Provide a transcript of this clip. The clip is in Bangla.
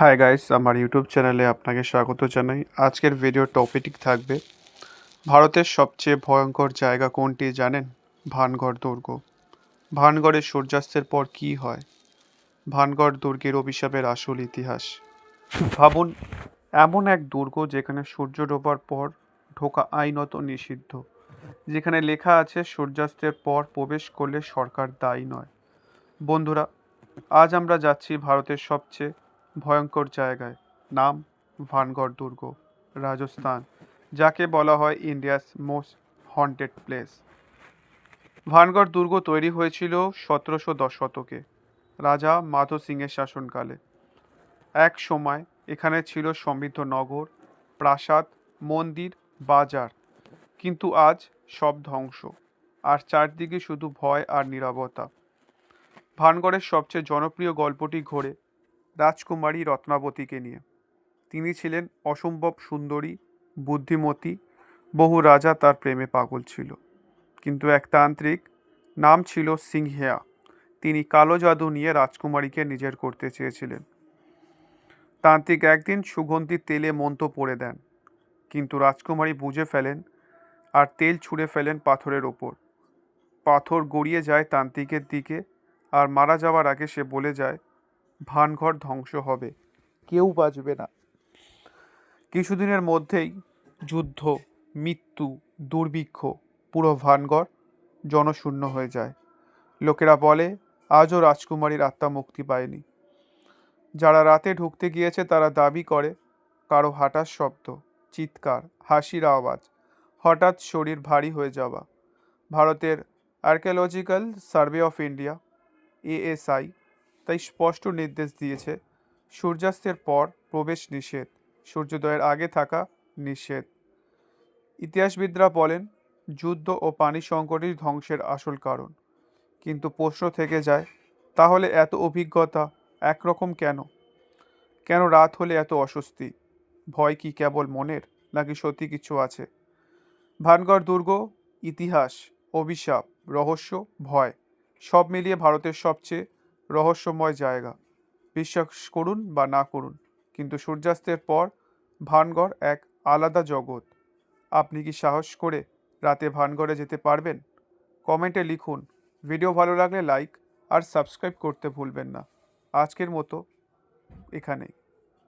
হাই গাইস আমার ইউটিউব চ্যানেলে আপনাকে স্বাগত জানাই। আজকের ভিডিও টপিক থাকবে, ভারতের সবচেয়ে ভয়ঙ্কর জায়গা কোনটি জানেন? ভানগড় দুর্গ। ভানগড়ের সূর্যাস্তের পর কি হয়? ভানগড় দুর্গের অভিশাপের আসল ইতিহাস। ভাবুন, এমন এক দুর্গ যেখানে সূর্য ডোবার পর ঢোকা আইনত নিষিদ্ধ, যেখানে লেখা আছে, সূর্যাস্তের পর প্রবেশ করলে সরকার দায়ী নয়। বন্ধুরা, আজ আমরা যাচ্ছি ভারতের সবচেয়ে ভয়ঙ্কর জায়গায়। নাম, ভানগড় দুর্গ, রাজস্থান, যাকে বলা হয় India's most haunted place. Bhangarh দুর্গ তৈরি হয়েছিল সতেরোশো দশ শতকে। রাজা মাধো সিংয়ের শাসনকালে। এক সময় এখানে ছিল সমৃদ্ধ নগর, প্রাসাদ, মন্দির, বাজার। কিন্তু আজ সব ধ্বংস। আর চারদিকে শুধু ভয় আর নীরবতা। ভানগড়ের সবচেয়ে জনপ্রিয় গল্পটি ঘোরে রাজকুমারী রত্নাবতীকে নিয়ে। তিনি ছিলেন অসম্ভব সুন্দরী, বুদ্ধিমতী, বহু রাজা তার প্রেমে পাগল ছিল। কিন্তু এক তান্ত্রিক নাম ছিল সিংহেয়া। তিনি কালো জাদু নিয়ে রাজকুমারীকে নিজের করতে চেয়েছিলেন। তান্ত্রিক একদিন সুগন্ধি তেলে মন্ত্র পড়ে দেন, কিন্তু রাজকুমারী বুঝে ফেলেন আর তেল ছুঁড়ে ফেলেন পাথরের ওপর। পাথর গড়িয়ে যায় তান্ত্রিকের দিকে আর মারা যাওয়ার আগে সে বলে যায় ভানঘর ধ্বংস হবে। কেউ বাঁচবে না। কিছুদিনের মধ্যেই যুদ্ধ, মৃত্যু, দুর্ভিক্ষ পুরো ভানগড় জনশূন্য হয়ে যায়। লোকেরা বলে, আজও রাজকুমারীর আত্মা মুক্তি পায়নি। যারা রাতে ঢুকতে গিয়েছে, তারা দাবি করে, কারও হাঁটার শব্দ, চিৎকার, হাসির আওয়াজ, হঠাৎ শরীর ভারী হয়ে যাওয়া। ভারতের archaeological survey of India ASI তাই স্পষ্ট নির্দেশ দিয়েছে, সূর্যাস্তের পর প্রবেশ নিষেধ, সূর্যোদয়ের আগে থাকা নিষেধ। ইতিহাসবিদরা বলেন, যুদ্ধ ও পানি সংকটই ধ্বংসের আসল কারণ। কিন্তু প্রশ্ন থেকে যায়, তাহলে এত অভিজ্ঞতা একরকম কেন? কেন রাত হলে এত অস্বস্তি? ভয় কি কেবল মনের, নাকি সত্যি কিছু আছে? ভানগড় দুর্গ, ইতিহাস, অভিশাপ, রহস্য, ভয়, সব মিলিয়ে ভারতের সবচেয়ে রহস্যময় জায়গা। বিশ্বাস করুন বা না করুন, কিন্তু সূর্যাস্তের পর ভানগড় এক আলাদা জগৎ। আপনি কি সাহস করে রাতে ভানগড়ে যেতে পারবেন? কমেন্টে লিখুন। ভিডিও ভালো লাগলে লাইক আর সাবস্ক্রাইব করতে ভুলবেন না। আজকের মতো এখানেই।